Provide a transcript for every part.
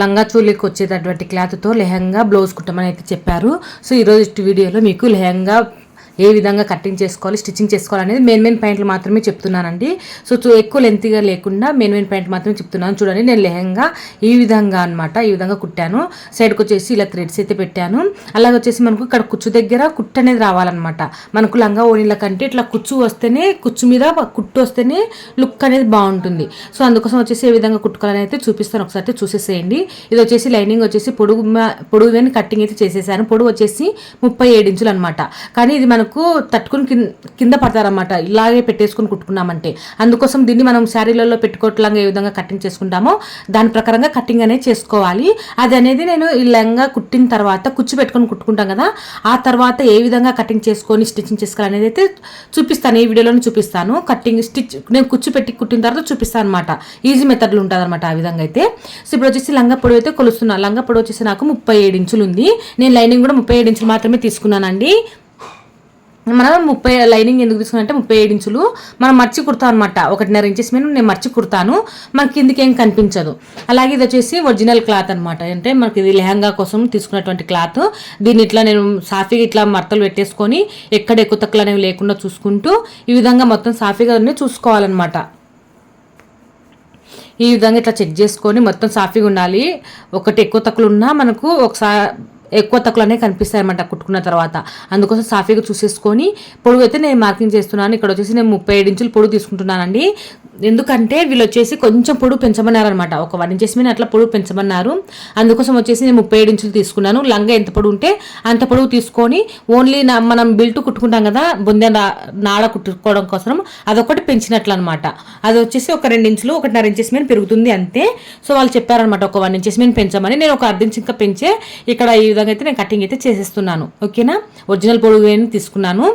లంగా చూలికి వచ్చేటటువంటి క్లాత్తో లెహంగా బ్లౌజ్ కుట్టమని అయితే చెప్పారు. సో ఈరోజు వీడియోలో మీకు లెహంగా ఏ విధంగా కటింగ్ చేసుకోవాలి స్టిచ్చింగ్ చేసుకోవాలి అనేది మెయిన్ మెయిన్ పాయింట్లు మాత్రమే చెప్తున్నానండి. సో చూ- ఎక్కువ లెంత్గా లేకుండా మెయిన్ మెయిన్ పాయింట్ మాత్రమే చెప్తున్నాను. చూడండి నేను లెహంగా ఈ విధంగా అన్నమాట ఈ విధంగా కుట్టాను. సైడ్కి వచ్చేసి ఇలా థ్రెడ్స్ అయితే పెట్టాను. అలాగే వచ్చేసి మనకు ఇక్కడ కుచ్చు దగ్గర కుట్టు అనేది రావాలన్నమాట. మనకు లంగా ఓణీల కంటే ఇట్లా కుచ్చు వస్తేనే కుచ్చు మీద కుట్టు వస్తేనే లుక్ అనేది బాగుంటుంది. సో అందుకోసం వచ్చేసి ఏ విధంగా కుట్టుకోవాలని అయితే చూపిస్తాను. ఒకసారి అయితే చూసేసేయండి. ఇది వచ్చేసి లైనింగ్ వచ్చేసి పొడుగు మా- కట్టింగ్ అయితే చేసేసాను. పొడుగు వచ్చేసి ముప్పై ఏడు ఇంచులు అనమాట కానీ ఇది మనకు తట్టుకుని కింద కింద పడతారనమాట ఇలాగే పెట్టేసుకుని కుట్టుకున్నామంటే. అందుకోసం దీన్ని మనం శారీలలో పెట్టుకోవట్లంగా ఏ విధంగా కటింగ్ చేసుకుంటామో దాని ప్రకారంగా కటింగ్ అనేది చేసుకోవాలి. అది అనేది నేను ఈ లెంగా కుట్టిన తర్వాత కుచ్చు పెట్టుకొని కుట్టుకుంటాం కదా ఆ తర్వాత ఏ విధంగా కటింగ్ చేసుకొని స్టిచ్చింగ్ చేసుకోవాలి అనేది అయితే చూపిస్తాను. ఈ వీడియోలోనే చూపిస్తాను. కటింగ్ స్టిచ్ నేను కుచ్చు పెట్టి కుట్టిన తర్వాత చూపిస్తాను అనమాట ఈజీ మెథడ్లు ఉంటుంది అనమాట ఆ విధంగా అయితే. సో ఇప్పుడు వచ్చేసి లంగా పొడవు అయితే కొలుస్తున్నాను లంగా పొడవు వచ్చేసి నాకు ముప్పై ఏడు ఇంచులు ఉంది. నేను లైనింగ్ కూడా ముప్పై ఏడు ఇంచులు మాత్రమే తీసుకున్నానండి. మనం ముప్పై లైనింగ్ ఎందుకు తీసుకున్నామంటే ముప్పై ఏడు ఇంచులు మనం మర్చి కుడతాం అనమాట ఒకటిన్నర ఇంచెస్ మీద నేను మర్చి కుడతాను మనకి కిందికి ఏం కనిపించదు. అలాగే ఇది వచ్చేసి ఒరిజినల్ క్లాత్ అనమాట అంటే మనకి ఇది లెహంగా కోసం తీసుకున్నటువంటి క్లాత్. దీన్ని ఇట్లా నేను సాఫీగా ఇట్లా మర్తలు పెట్టేసుకొని ఎక్కడ ఎక్కువ అనేవి లేకుండా చూసుకుంటూ ఈ విధంగా మొత్తం సాఫీగా అన్నీ చూసుకోవాలన్నమాట. ఈ విధంగా ఇట్లా చెక్ చేసుకొని మొత్తం సాఫీగా ఉండాలి. ఒకటి ఎక్కువ తక్కువ ఉన్నా మనకు ఒకసారి ఎక్కువ తక్కువనే అనేవి కుట్టుకున్న తర్వాత. అందుకోసం సాఫీగా చూసేసుకొని పొడుగు అయితే నేను మార్కింగ్ చేస్తున్నాను. ఇక్కడ వచ్చేసి నేను ముప్పై ఏడు ఇంచులు పొడుగు తీసుకుంటున్నానండి. ఎందుకంటే వీళ్ళు వచ్చేసి కొంచెం పొడుగు పెంచమన్నారు అనమాట ఒక వన్ ఇంచెస్ మీద అట్లా పొడుగు పెంచమన్నారు. అందుకోసం వచ్చేసి నేను ముప్పై ఏడు ఇంచులు తీసుకున్నాను. లంగా ఎంత పొడుగు ఉంటే అంత పొడుగు తీసుకొని ఓన్లీ నా మనం బిల్ట్ కుట్టుకుంటాం కదా బొందె నా- నాడ కుట్టుకోవడం కోసం అదొకటి పెంచినట్లు అనమాట అది వచ్చేసి ఒక రెండు ఇంచులు ఒకటిన్నర ఇంచెస్ మీద పెరుగుతుంది అంతే. సో వాళ్ళు చెప్పారనమాట ఒక వన్ ఇంచెస్ మీద పెంచమని. నేను ఒక అర్ధ ఇంచ్ ఇంకా పెంచే ఇక్కడ ఈ విధంగా అయితే నేను కటింగ్ అయితే చేసేస్తున్నాను. ఓకేనా? ఒరిజినల్ పొడుగు అని తీసుకున్నాను.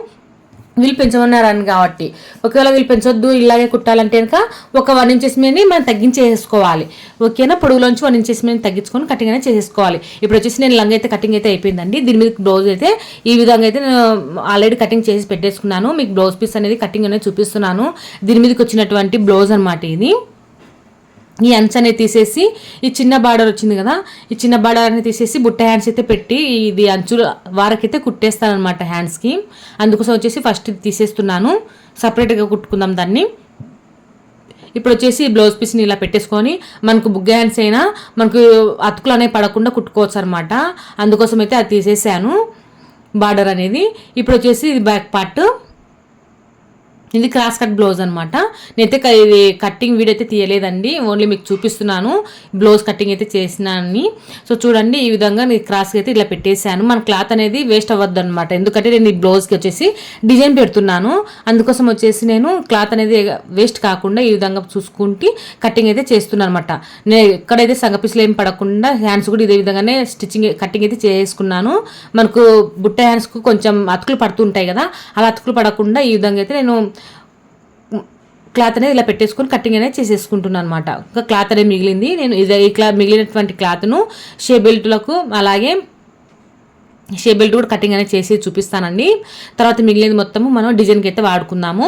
వీళ్ళు పెంచమన్నారని కాబట్టి. ఒకవేళ వీళ్ళు పెంచొద్దు ఇలాగే కుట్టాలంటే కనుక ఒక వన్ ఇంచెస్ మీద మనం తగ్గించేసుకోవాలి. ఓకేనా? పొడుగులోంచి వన్ ఇంచెస్ మీద తగ్గించుకొని కటింగ్ అనేది చేసేసుకోవాలి. ఇప్పుడు వచ్చేసి నేను లంగ్ అయితే కటింగ్ అయితే అయిపోయిందండి. దీని మీద బ్లౌజ్ అయితే ఈ విధంగా అయితే నేను ఆల్రెడీ కటింగ్ చేసి పెట్టేసుకున్నాను. మీకు బ్లౌజ్ పీస్ అనేది కటింగ్ అనేది చూపిస్తున్నాను. దీని మీదకి వచ్చినటువంటి బ్లౌజ్ అనమాట ఇది. ఈ అంచనే అనేది తీసేసి ఈ చిన్న బార్డర్ వచ్చింది కదా ఈ చిన్న బార్డర్ అనేది తీసేసి బుట్ట హ్యాండ్స్ అయితే పెట్టి ఇది అంచు వారకైతే కుట్టేస్తానమాట హ్యాండ్స్కి అందుకోసం వచ్చేసి ఫస్ట్ ఇది తీసేస్తున్నాను. సపరేట్గా కుట్టుకుందాం దాన్ని. ఇప్పుడు వచ్చేసి బ్లౌజ్ పీస్ని ఇలా పెట్టేసుకొని మనకు బుగ్గ హ్యాండ్స్ అయినా మనకు అతుకులు అనేవి పడకుండా కుట్టుకోవచ్చు అనమాట అందుకోసం అయితే అది తీసేసాను. బార్డర్ అనేది. ఇప్పుడు వచ్చేసి ఇది బ్యాక్ పార్ట్ ఇది క్రాస్ కట్ బ్లౌజ్ అనమాట నేనైతే ఇది కట్టింగ్ వీడియో అయితే తీయలేదండి. ఓన్లీ మీకు చూపిస్తున్నాను. బ్లౌజ్ కటింగ్ అయితే చేసినాని సో చూడండి ఈ విధంగా నేను క్రాస్కి అయితే ఇలా పెట్టేశాను. మన క్లాత్ అనేది వేస్ట్ అవ్వద్దు అనమాట ఎందుకంటే నేను ఈ బ్లౌజ్కి వచ్చేసి డిజైన్ పెడుతున్నాను. అందుకోసం వచ్చేసి నేను క్లాత్ అనేది వేస్ట్ కాకుండా ఈ విధంగా చూసుకుంటే కటింగ్ అయితే చేస్తున్నాను అనమాట నేను ఎక్కడైతే సంగపిసులు ఏం పడకుండా హ్యాండ్స్ కూడా ఇదే విధంగానే స్టిచ్చింగ్ కటింగ్ అయితే చేసుకున్నాను. మనకు బుట్ట హ్యాండ్స్కు కొంచెం అతుకులు పడుతుంటాయి కదా అలా అతుకులు పడకుండా ఈ విధంగా అయితే నేను క్లాత్ అనేది ఇలా పెట్టేసుకొని కటింగ్ అనేది చేసేసుకుంటున్నాను అనమాట ఇంకా క్లాత్ అనేది మిగిలింది. నేను ఇది ఈ క్లా మిగిలినటువంటి క్లాత్ను షే బెల్ట్లకు అలాగే షే బెల్ట్ కూడా కటింగ్ అనేది చేసి చూపిస్తానండి. తర్వాత మిగిలింది మొత్తము మనం డిజైన్కి అయితే వాడుకుందాము.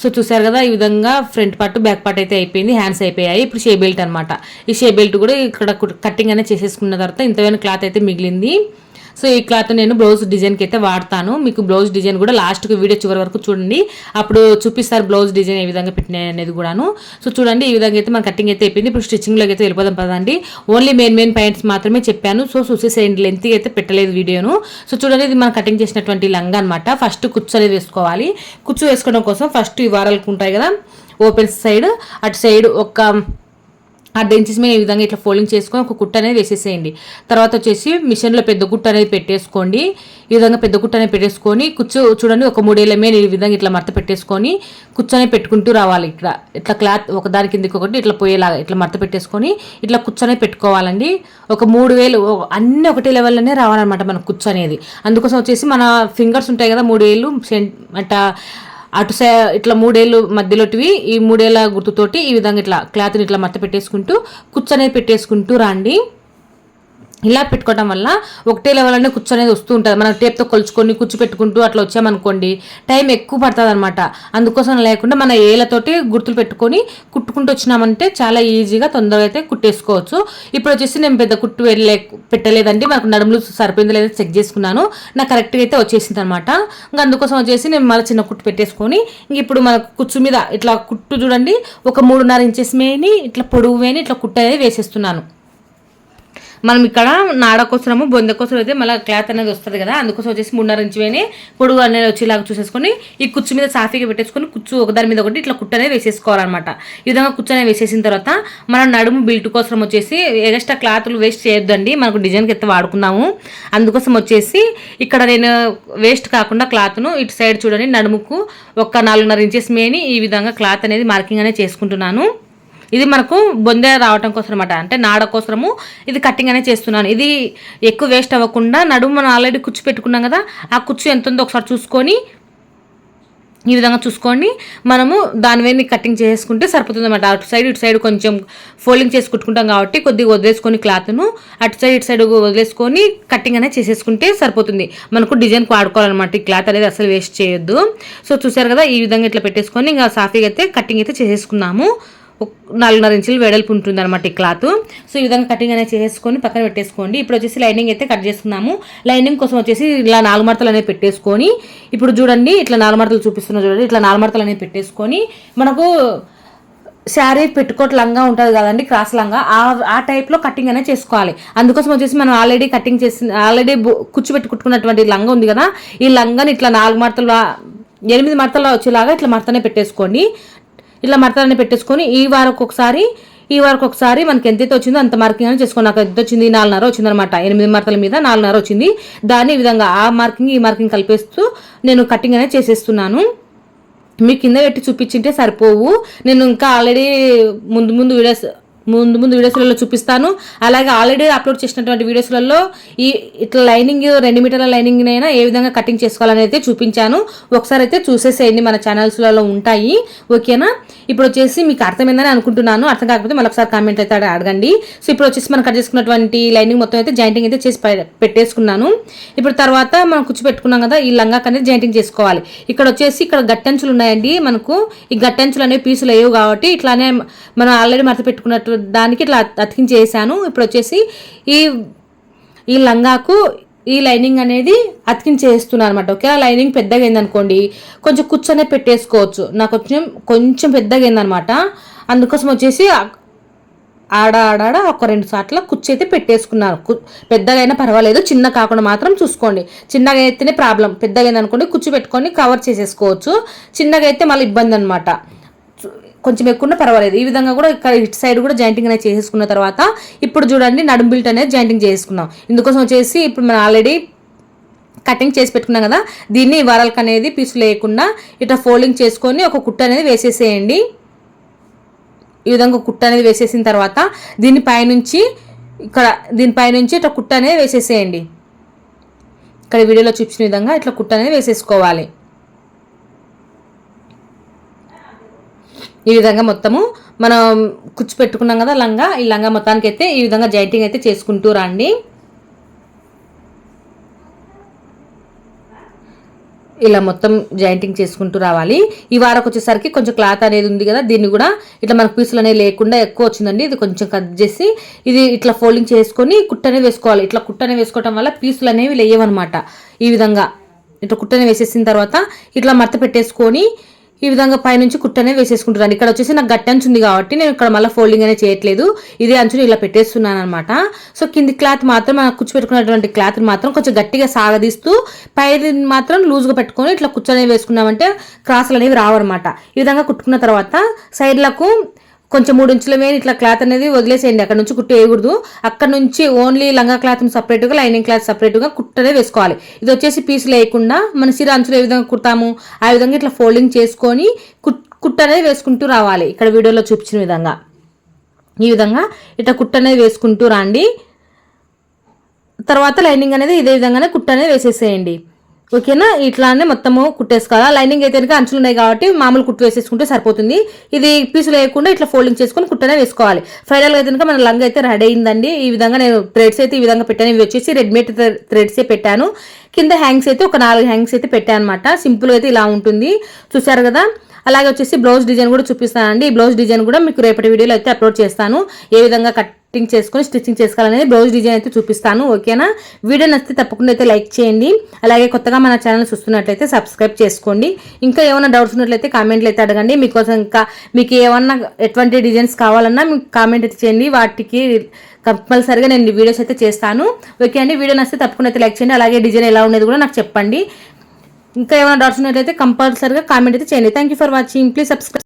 సో చూసారు కదా ఈ విధంగా ఫ్రంట్ పార్ట్ బ్యాక్ పార్ట్ అయితే అయిపోయింది హ్యాండ్స్ అయిపోయాయి. ఇప్పుడు షే బెల్ట్ అనమాట ఈ షే బెల్ట్ కూడా ఇక్కడ కటింగ్ అనేది చేసేసుకున్న తర్వాత ఇంతవైన క్లాత్ అయితే మిగిలింది. సో ఈ క్లాత్ నేను బ్లౌజ్ డిజైన్కి అయితే వాడతాను. మీకు బ్లౌజ్ డిజైన్ కూడా లాస్ట్కి వీడియో చివరి వరకు చూడండి. అప్పుడు చూపిస్తారు బ్లౌజ్ డిజైన్ ఏ విధంగా పెట్టినాయి అనేది కూడాను. సో చూడండి ఈ విధంగా అయితే మన కటింగ్ అయితే అయిపోయింది. ఇప్పుడు స్టిచ్చింగ్లోకి అయితే వెళ్ళిపోదాం పదండి. ఓన్లీ మెయిన్ మెయిన్ పాయింట్స్ మాత్రమే చెప్పాను. సో చూసేసేయండి లెంత్ అయితే పెట్టలేదు వీడియోను. సో చూడండి ఇది మనం కటింగ్ చేసినటువంటి లంగా అనమాట ఫస్ట్ కుచ్చు అనేది వేసుకోవాలి. కుచ్చు వేసుకోవడం కోసం ఫస్ట్ ఈ వారాలకు ఉంటాయి కదా ఓపెన్ సైడ్. అటు సైడ్ ఒక ఆ డెంచెస్ మీద ఈ విధంగా ఇట్లా ఫోల్డింగ్ చేసుకొని ఒక కుట్ట అనేది వేసేసేయండి. తర్వాత వచ్చేసి మిషన్లో పెద్ద గుట్ట అనేది పెట్టేసుకోండి. ఈ విధంగా పెద్ద గుట్ట అనేది పెట్టేసుకొని కుచ్చు చూడండి ఒక మూడేళ్ళ మీద ఈ విధంగా ఇట్లా మడత పెట్టేసుకొని కూర్చొని పెట్టుకుంటూ రావాలి. ఇక్కడ ఇట్లా క్లాత్ ఒక దాని కిందకి ఒకటి ఇట్లా పోయేలాగా ఇట్లా మడత పెట్టేసుకొని ఇట్లా కూర్చొని పెట్టుకోవాలండి. ఒక మూడు వేలు అన్నీ అన్ని ఒకటే లెవెల్లోనే రావాలన్నమాట మన కుచ్చు అనేది. అందుకోసం వచ్చేసి మన ఫింగర్స్ ఉంటాయి కదా మూడు వేలు సెంట్ అట్లా అటు సై ఇట్లా మూడేళ్ళు మధ్యలోటివి ఈ మూడేళ్ళ గుర్తుతోటి ఈ విధంగా ఇట్లా క్లాత్ని ఇట్లా మట్ట పెట్టేసుకుంటూ కుచ్చు పెట్టేసుకుంటూ రండి. ఇలా పెట్టుకోవడం వల్ల ఒకటే లెవెల్ అనే కుచ్చు అనేది వస్తూ ఉంటుంది. మనం టేప్తో కొలుచుకొని కుచ్చు పెట్టుకుంటూ అట్లా వచ్చామనుకోండి టైం ఎక్కువ పడుతుంది అనమాట అందుకోసం లేకుండా మన ఏలతోటి గుర్తులు పెట్టుకొని కుట్టుకుంటూ వచ్చినామంటే చాలా ఈజీగా తొందరగా అయితే కుట్టేసుకోవచ్చు. ఇప్పుడు వచ్చేసి నేను పెద్ద కుట్టు వెళ్ళే పెట్టలేదండి. మనకు నడుములు సరిపోయింది లేదా చెక్ చేసుకున్నాను. నాకు కరెక్ట్గా అయితే వచ్చేసింది అనమాట ఇంకా అందుకోసం వచ్చేసి నేను మళ్ళీ చిన్న కుట్టు పెట్టేసుకొని ఇంక ఇప్పుడు మన కుచ్చు మీద ఇట్లా కుట్టు చూడండి ఒక మూడున్నర ఇంచెస్ మేని ఇట్లా పొడుగు వేని ఇట్లా కుట్టు అనేది వేసేస్తున్నాను. మనం ఇక్కడ నాడ కోసము బొంద కోసం అయితే మళ్ళీ క్లాత్ అనేది వస్తుంది కదా అందుకోసం వచ్చేసి మూడున్నర ఇంచు వేని పొడుగు అనేది వచ్చేలాగా చూసేసుకొని ఈ కుచ్చు మీద సాఫీగా పెట్టేసుకొని కుచ్చు ఒకదాని మీద ఒకటి ఇట్లా కుట్టనే వేసేసుకోవాలన్నమాట. ఈ విధంగా కుచ్చు అనేది వేసేసిన తర్వాత మనం నడుము బిల్ట్ కోసం వచ్చేసి ఎగస్ట్రా క్లాత్లు వేస్ట్ చేయొద్దండి మనకు డిజైన్కి ఎత్త వాడుకున్నాము అందుకోసం వచ్చేసి ఇక్కడ నేను వేస్ట్ కాకుండా క్లాత్ను ఇటు సైడ్ చూడండి నడుముకు ఒక నాలుగున్నర ఇంచెస్ మేని ఈ విధంగా క్లాత్ అనేది మార్కింగ్ అనేది చేసుకుంటున్నాను. ఇది మనకు బొందె రావటం కోసం అనమాట అంటే నాడ కోసము ఇది కటింగ్ అనేది చేస్తున్నాను. ఇది ఎక్కువ వేస్ట్ అవ్వకుండా నడుము మనం ఆల్రెడీ కుచ్చు పెట్టుకున్నాం కదా ఆ కుచ్చు ఎంత ఉందో ఒకసారి చూసుకొని ఈ విధంగా చూసుకొని మనము దాని మీద కటింగ్ చేసుకుంటే సరిపోతుంది అనమాట అటు సైడ్ ఇటు సైడ్ కొంచెం ఫోల్డింగ్ చేసి కుట్టుకుంటాం కాబట్టి కొద్దిగా వదిలేసుకొని క్లాత్ను అటు సైడ్ ఇటు సైడ్ వదిలేసుకొని కటింగ్ అనేది చేసేసుకుంటే సరిపోతుంది. మనకు డిజైన్కి వాడుకోవాలన్నమాట. ఈ క్లాత్ అనేది అసలు వేస్ట్ చేయొద్దు. సో చూసారు కదా ఈ విధంగా ఇట్లా పెట్టేసుకొని ఇంకా సాఫీగా అయితే కటింగ్ అయితే చేసేసుకున్నాము. నాలుగున్నర ఇంచులు వెడల్పు ఉంటుంది అనమాట ఈ క్లాత్. సో ఈ విధంగా కటింగ్ అనేది చేసేసుకొని పక్కన పెట్టేసుకోండి. ఇప్పుడు వచ్చేసి లైనింగ్ అయితే కట్ చేసుకున్నాము లైనింగ్ కోసం వచ్చేసి ఇలా నాలుగు మడతలు అనేది పెట్టేసుకొని ఇప్పుడు చూడండి ఇట్లా నాలుగు మడతలు చూపిస్తున్నా చూడండి ఇట్లా నాలుగు మడతలు అనేది పెట్టేసుకొని మనకు శారీ పెట్టుకోట్ లంగా ఉంటుంది కదండి క్రాస్ లంగా. ఆ ఆ టైప్లో కటింగ్ అనేది చేసుకోవాలి. అందుకోసం వచ్చేసి మనం ఆల్రెడీ కటింగ్ చేసి ఆల్రెడీ కుచ్చు పెట్టి లంగా ఉంది కదా ఈ లంగాని ఇట్లా నాలుగు మడతలు ఎనిమిది మడతలు వచ్చేలాగా ఇట్లా మడతనే పెట్టేసుకోండి. ఇట్లా మడతలన్నీ పెట్టేసుకొని ఈ వారకు ఒకసారి ఈ వరకు ఒకసారి మనకి ఎంతైతే వచ్చిందో అంత మార్కింగ్ అని చేసుకోండి నాకు ఎంత వచ్చింది? నాలుగున్నర వచ్చింది అనమాట ఎనిమిది మరతల మీద నాలుగున్నర వచ్చింది. దాన్ని ఈ విధంగా ఆ మార్కింగ్ ఈ మార్కింగ్ కలిపేస్తూ నేను కటింగ్ అనేది చేసేస్తున్నాను. మీ కింద పెట్టి చూపించింటే సరిపోవు. నేను ఇంకా ఆల్రెడీ ముందు ముందు వీడియోస్ ముందు ముందు వీడియోస్లలో చూపిస్తాను. అలాగే ఆల్రెడీ అప్లోడ్ చేసినటువంటి వీడియోస్లలో ఈ ఇట్లా లైనింగ్ రెండు మీటర్ల లైనింగ్ అయినా ఏ విధంగా కటింగ్ చేసుకోవాలని అయితే చూపించాను. ఒకసారి అయితే చూసేసేయండి మన ఛానల్స్లలో ఉంటాయి. ఓకేనా ఇప్పుడు వచ్చేసి మీకు అర్థమైందని అనుకుంటున్నాను. అర్థం కాకపోతే మళ్ళీ ఒకసారి కామెంట్ అయితే అడగండి. సో ఇప్పుడు వచ్చేసి మనం కట్ చేసుకున్నటువంటి లైనింగ్ మొత్తం అయితే జాయింటింగ్ అయితే చేసి పెట్టేసుకున్నాను. ఇప్పుడు తర్వాత మనం కుచ్చి పెట్టుకున్నాం కదా ఈ లంగాకి అనేది జాయింటింగ్ చేసుకోవాలి. ఇక్కడ వచ్చేసి ఇక్కడ గట్టంచులు ఉన్నాయండి. మనకు ఈ గట్టంచులు అనేవి పీసులు అయ్యవు కాబట్టి ఇట్లానే మనం ఆల్రెడీ మరత పెట్టుకున్నట్టు దానికి ఇట్లా అతికించేసాను ఇప్పుడు వచ్చేసి ఈ ఈ లంగాకు ఈ లైనింగ్ అనేది అతికించేస్తున్నాను అనమాట. ఒకేలా లైనింగ్ పెద్దగా అయిందనుకోండి కొంచెం కూర్చొనే పెట్టేసుకోవచ్చు. నాకు కొంచెం కొంచెం పెద్దగా అయిందనమాట. అందుకోసం వచ్చేసి ఆడ ఆడాడ ఒక రెండు సార్లు కుర్చీ అయితే పెట్టేసుకున్నాను పెద్దగా అయినా పర్వాలేదు చిన్న కాకుండా మాత్రం చూసుకోండి. చిన్నగా అయితేనే ప్రాబ్లం. పెద్దగా అయిందనుకోండి కుర్చీ పెట్టుకొని కవర్ చేసేసుకోవచ్చు. చిన్నగా అయితే మళ్ళీ ఇబ్బంది అనమాట కొంచెం ఎక్కువ పర్వాలేదు. ఈ విధంగా కూడా ఇక్కడ ఇటు సైడ్ కూడా జాయింటింగ్ అనేది చేసేసుకున్న తర్వాత ఇప్పుడు చూడండి నడుం బిల్ట్ అనేది జాయింటింగ్ చేసుకున్నాం ఇందుకోసం వచ్చేసి ఇప్పుడు మనం ఆల్రెడీ కటింగ్ చేసి పెట్టుకున్నాం కదా దీన్ని వరల్కి అనేది పీసు లేకుండా ఇట్లా ఫోల్డింగ్ చేసుకొని ఒక కుట్ట అనేది వేసేసేయండి. ఈ విధంగా కుట్ట అనేది వేసేసిన తర్వాత దీని పైనుంచి ఇక్కడ దీనిపైనుంచి ఇట్లా కుట్ట అనేది వేసేసేయండి. ఇక్కడ వీడియోలో చూపించిన విధంగా ఇట్లా కుట్ట అనేది వేసేసుకోవాలి. ఈ విధంగా మొత్తము మనం కుచ్చు పెట్టుకున్నాం కదా లంగా. ఈ లంగా మొత్తానికి అయితే ఈ విధంగా జాయింటింగ్ అయితే చేసుకుంటూ రండి. ఇలా మొత్తం జాయింటింగ్ చేసుకుంటూ రావాలి. ఈ వారకు వచ్చేసరికి కొంచెం క్లాత్ అనేది ఉంది కదా దీన్ని కూడా ఇట్లా మనకు పీసులు అనేవి లేకుండా ఎక్కువ వచ్చిందండి. ఇది కొంచెం కట్ చేసి ఇది ఇట్లా ఫోల్డింగ్ చేసుకొని కుట్టనే వేసుకోవాలి. ఇట్లా కుట్టనే వేసుకోవడం వల్ల పీసులు అనేవి లేవన్నమాట ఈ విధంగా ఇట్లా కుట్టనే వేసేసిన తర్వాత ఇట్లా మడత పెట్టేసుకొని ఈ విధంగా పైనుంచి కుట్టనే వేసేసుకుంటున్నాను. ఇక్కడ వచ్చేసి నాకు గట్టి అంచు ఉంది కాబట్టి నేను ఇక్కడ మళ్ళీ ఫోల్డింగ్ అనేది చేయట్లేదు. ఇదే అంచుని ఇలా పెట్టేస్తున్నాను అనమాట సో కింది క్లాత్ మాత్రం మనం కుచ్చిపెట్టుకున్నటువంటి క్లాత్ మాత్రం కొంచెం గట్టిగా సాగదీస్తూ పైరు మాత్రం లూజ్గా పెట్టుకొని ఇట్లా కుచ్చనే వేసుకున్నామంటే క్రాసులు అనేవి రావన్నమాట. ఈ విధంగా కుట్టుకున్న తర్వాత సైడ్లకు కొంచెం మూడు ఇంచుల మీద ఇట్లా క్లాత్ అనేది వదిలేసేయండి. అక్కడ నుంచి కుట్టు వేయకూడదు. అక్కడ నుంచి ఓన్లీ లంగా క్లాత్ని సపరేట్గా లైనింగ్ క్లాత్ సపరేట్గా కుట్టనే వేసుకోవాలి. ఇది వచ్చేసి పీస్ లేకుండా మన సిర అంచులు ఏ విధంగా కుడతాము ఆ విధంగా ఇట్లా ఫోల్డింగ్ చేసుకొని కుట్ అనేది వేసుకుంటూ రావాలి. ఇక్కడ వీడియోలో చూపించిన విధంగా. ఈ విధంగా ఇట్లా కుట్ట అనేది వేసుకుంటూ రండి. తర్వాత లైనింగ్ అనేది ఇదే విధంగానే కుట్ట అనేది వేసేసేయండి. ఓకేనా? ఇట్లానే మొత్తము కుట్టేసుకోవాలి. లైనింగ్ అయితే కనుక అంచులు ఉన్నాయి కాబట్టి మామూలు కుట్టు వేసేసుకుంటే సరిపోతుంది. ఇది పీసులు వేయకుండా ఇట్లా ఫోల్డింగ్ చేసుకొని కుట్టనే వేసుకోవాలి. ఫైనల్గా అయితే కనుక మన లంగ్ అయితే రెడీ అయిందండి. ఈ విధంగా నేను థ్రెడ్స్ అయితే ఈ విధంగా పెట్టాను. ఇవి వచ్చేసి రెడీమేడ్ థ్రెడ్సే పెట్టాను. కింద హ్యాంగ్స్ అయితే ఒక నాలుగు హ్యాంగ్స్ అయితే పెట్టాను అనమాట సింపుల్ అయితే ఇలా ఉంటుంది. చూసారు కదా? అలాగే వచ్చేసి బ్లౌజ్ డిజైన్ కూడా చూపిస్తానండి. ఈ బ్లౌజ్ డిజైన్ కూడా మీకు రేపటి వీడియోలో అయితే అప్లోడ్ చేస్తాను. ఏ విధంగా కట్ కటింగ్ చేసుకొని స్టిచ్చింగ్ చేసుకోవాలనేది బ్లౌజ్ డిజైన్ అయితే చూపిస్తాను ఓకేనా? వీడియో నచ్చితే తప్పకుండా అయితే లైక్ చేయండి. అలాగే కొత్తగా మన ఛానల్ చూస్తున్నట్లయితే సబ్స్క్రైబ్ చేసుకోండి. ఇంకా ఏమైనా డౌట్స్ ఉన్నట్లయితే కామెంట్లు అయితే అడగండి. మీకోసం ఇంకా మీకు ఏమన్నా ఎటువంటి డిజైన్స్ కావాలన్నా మీకు కామెంట్ అయితే చేయండి. వాటికి కంపల్సరిగా నేను వీడియోస్ అయితే చేస్తాను. ఓకే అండి వీడియో నచ్చితే తప్పకుండా అయితే లైక్ చేయండి. అలాగే డిజైన్ ఎలా ఉండేది కూడా నాకు చెప్పండి. ఇంకా ఏమైనా డౌట్స్ ఉన్నట్లయితే కంపల్సరీగా కామెంట్ అయితే చేయండి. Thank you for watching please subscribe